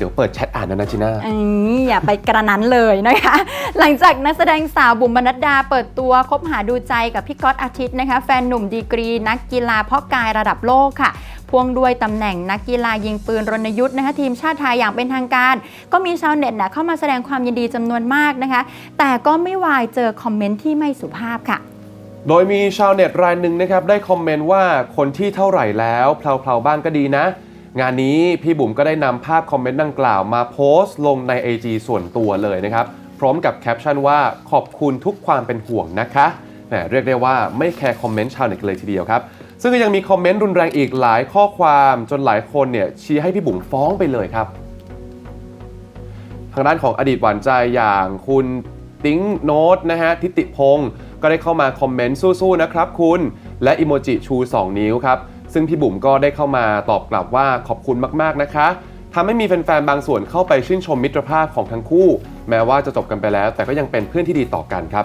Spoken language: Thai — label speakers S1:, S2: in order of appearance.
S1: เดี๋ยวเปิดแชทอ่านนะนะจีน่า
S2: อืมอย่าไปกระนั้นเลยนะคะ หลังจากนักแสดงสาวบุ๋มบรรณดดาเปิดตัวคบหาดูใจกับพี่ก๊อตอาทิตย์นะคะ แฟนหนุ่มดีกรี นักกีฬาเพาะกายระดับโลกค่ะพ่วงด้วยตำแหน่งนักกีฬายิงปืนรณยุทธ์นะคะทีมชาติไทยอย่างเป็นทางการ ก็มีชาวเน็ตนะเข้ามาแสดงความยินดีจำนวนมากนะคะ แต่ก็ไม่วายเจอคอมเมนต์ที่ไม่สุภาพค่ะ
S1: โดยมีชาวเน็ตรายหนึ่งนะครับได้คอมเมนต์ว่าคนที่เท่าไหร่แล้วเพลาๆบ้างก็ดีนะ งานนี้พี่บุ๋มก็ได้นำภาพคอมเมนต์ดังกล่าวมาโพสต์ลงใน IG ส่วนตัวเลยนะครับ พร้อมกับแคปชั่นว่าขอบคุณทุกความเป็นห่วงนะคะแหมเรียกได้ว่าไม่แคร์คอมเมนต์ชาวเน็ตเลยทีเดียวครับ ซึ่งก็ยังมีคอมเมนต์รุนแรงอีกหลายข้อความจนหลายคนเนี่ยชี้ให้พี่บุ๋มฟ้องไปเลยครับ ทางด้านของอดีตหวานใจอย่างคุณติ้งโน้ตนะฮะทิติพงศ์ก็ได้เข้ามาคอมเมนต์สู้ๆนะครับคุณ และอิโมจิชู 2 นิ้วครับ ซึ่งพี่บุ๋มก็ได้เข้ามาตอบกลับว่าขอบคุณมากๆนะคะทำให้มีแฟนๆบางส่วนเข้าไปชื่นชมมิตรภาพของทั้งคู่ แม้ว่าจะจบกันไปแล้ว แต่ก็ยังเป็นเพื่อนที่ดีต่อกันครับ